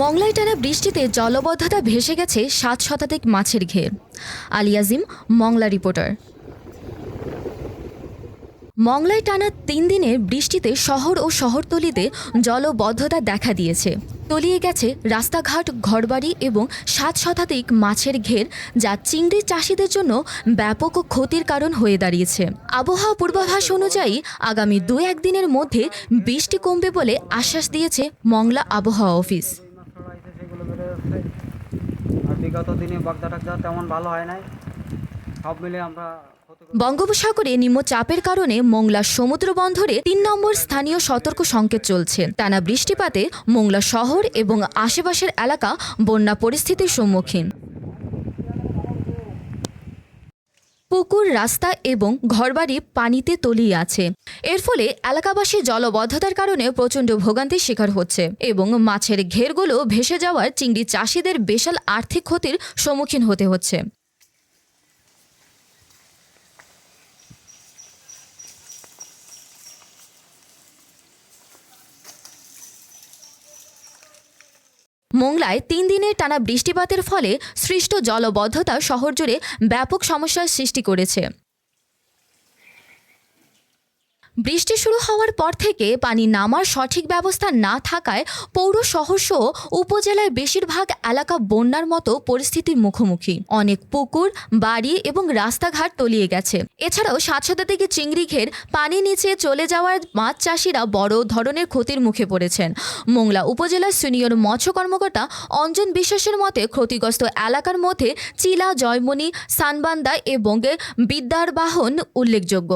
মংলায় টানা বৃষ্টিতে জলবদ্ধতা ভেসে গেছে সাত শতাধিক মাছের ঘের। আলিয়াজিম মংলা রিপোর্টার। মংলায় টানা তিন দিনের বৃষ্টিতে শহর ও শহরতলিতে জলবদ্ধতা দেখা দিয়েছে। তলিয়ে গেছে রাস্তাঘাট, ঘরবাড়ি এবং সাত শতাধিক মাছের ঘের, যা চিংড়ি চাষিদের জন্য ব্যাপক ক্ষতির কারণ হয়ে দাঁড়িয়েছে। আবহাওয়া পূর্বাভাস অনুযায়ী আগামী দু একদিনের মধ্যে বৃষ্টি কমবে বলে আশ্বাস দিয়েছে মংলা আবহাওয়া অফিস। বেড়ে যাচ্ছে আর বিগত দিনে বাগদা টাগদা তেমন ভালো হয় নাই। সব মিলে আমরা বঙ্গোপসাগরে নিম্নচাপের কারণে মোংলা সমুদ্র বন্দরে তিন নম্বর স্থানীয় সতর্ক সংকেত চলছে। টানা বৃষ্টিপাতে মোংলা শহর এবং আশেপাশের এলাকা বন্যা পরিস্থিতির সম্মুখীন। পুকুর, রাস্তা এবং ঘরবাড়ি পানিতে তলিয়ে আছে। এর ফলে এলাকাবাসী জলবদ্ধতার কারণে প্রচণ্ড ভোগান্তির শিকার হচ্ছে এবং মাছের ঘেরগুলো ভেসে যাওয়ার চিংড়ি চাষিদের বিশাল আর্থিক ক্ষতির সম্মুখীন হতে হচ্ছে। মোংলায় তিন দিনের টানা বৃষ্টিপাতের ফলে সৃষ্ট জলবদ্ধতা শহর জুড়ে ব্যাপক সমস্যার সৃষ্টি করেছে। বৃষ্টি শুরু হওয়ার পর থেকে পানি নামার সঠিক ব্যবস্থা না থাকায় পৌর শহরসহ উপজেলার বেশিরভাগ এলাকা বন্যার মতো পরিস্থিতির মুখোমুখি। অনেক পুকুর, বাড়ি এবং রাস্তাঘাট তলিয়ে গেছে। এছাড়াও সাত থেকে চিংড়ি ঘের পানি নিচে চলে যাওয়ার মাছ চাষিরা বড় ধরনের ক্ষতির মুখে পড়েছেন। মোংলা উপজেলার সিনিয়র মৎস্য কর্মকর্তা অঞ্জন বিশ্বাসের মতে ক্ষতিগ্রস্ত এলাকার মধ্যে চিলা, জয়মণি, সানবান্দা এবং বিদ্যারবাহন উল্লেখযোগ্য।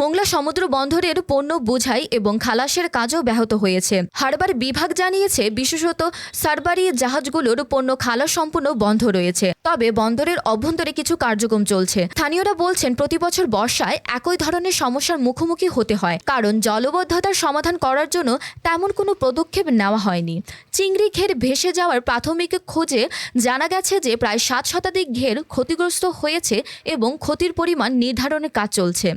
মোংলা সমুদ্র বন্দরের পণ্য বোঝাই এবং খালাসের কাজও ব্যাহত হয়েছে। হারবার বিভাগ জানিয়েছে, বিশেষত সারবারি জাহাজগুলোর পণ্য খালাস সম্পূর্ণ বন্ধ রয়েছে। তবে বন্দরের অভ্যন্তরে কিছু কার্যক্রম চলছে। স্থানীয়রা বলছেন, প্রতি বছর বর্ষায় একই ধরনের সমস্যার মুখোমুখি হতে হয়, কারণ জলবদ্ধতার সমাধান করার জন্য তেমন কোনো পদক্ষেপ নেওয়া হয়নি। চিংড়ি ঘের ভেসে যাওয়ার প্রাথমিক খোঁজে জানা গেছে যে, প্রায় সাত শতাধিক ঘের ক্ষতিগ্রস্ত হয়েছে এবং ক্ষতির পরিমাণ নির্ধারণের কাজ চলছে।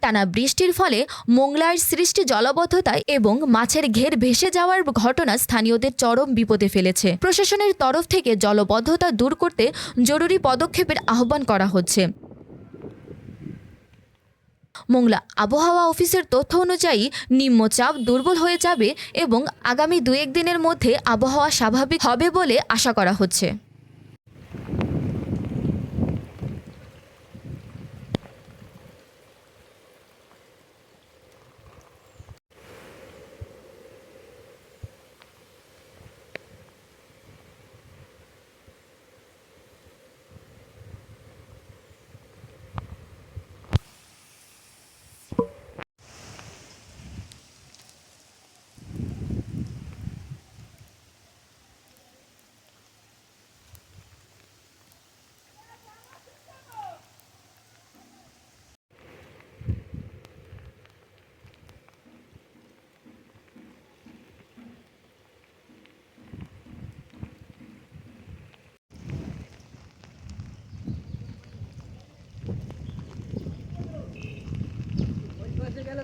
টানা বৃষ্টির ফলে মোংলার সৃষ্টি জলবদ্ধতায় এবং মাছের ঘের ভেসে যাওয়ার ঘটনা স্থানীয়দের চরম বিপদে ফেলেছে। প্রশাসনের তরফ থেকে জলবদ্ধতা দূর করতে জরুরি পদক্ষেপের আহ্বান করা হচ্ছে। মোংলা আবহাওয়া অফিসের তথ্য অনুযায়ী নিম্নচাপ দুর্বল হয়ে যাবে এবং আগামী দু এক দিনের মধ্যে আবহাওয়া স্বাভাবিক হবে বলে আশা করা হচ্ছে।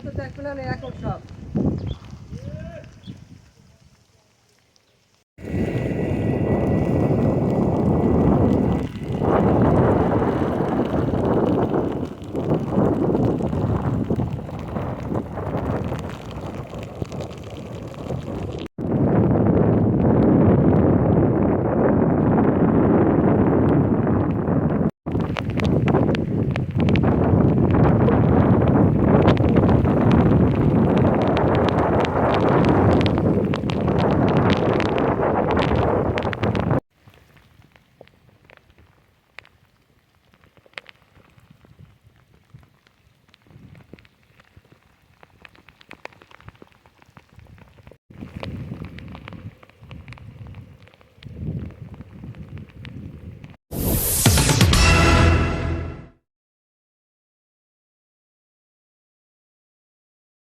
তো দেখবে না এখন সব।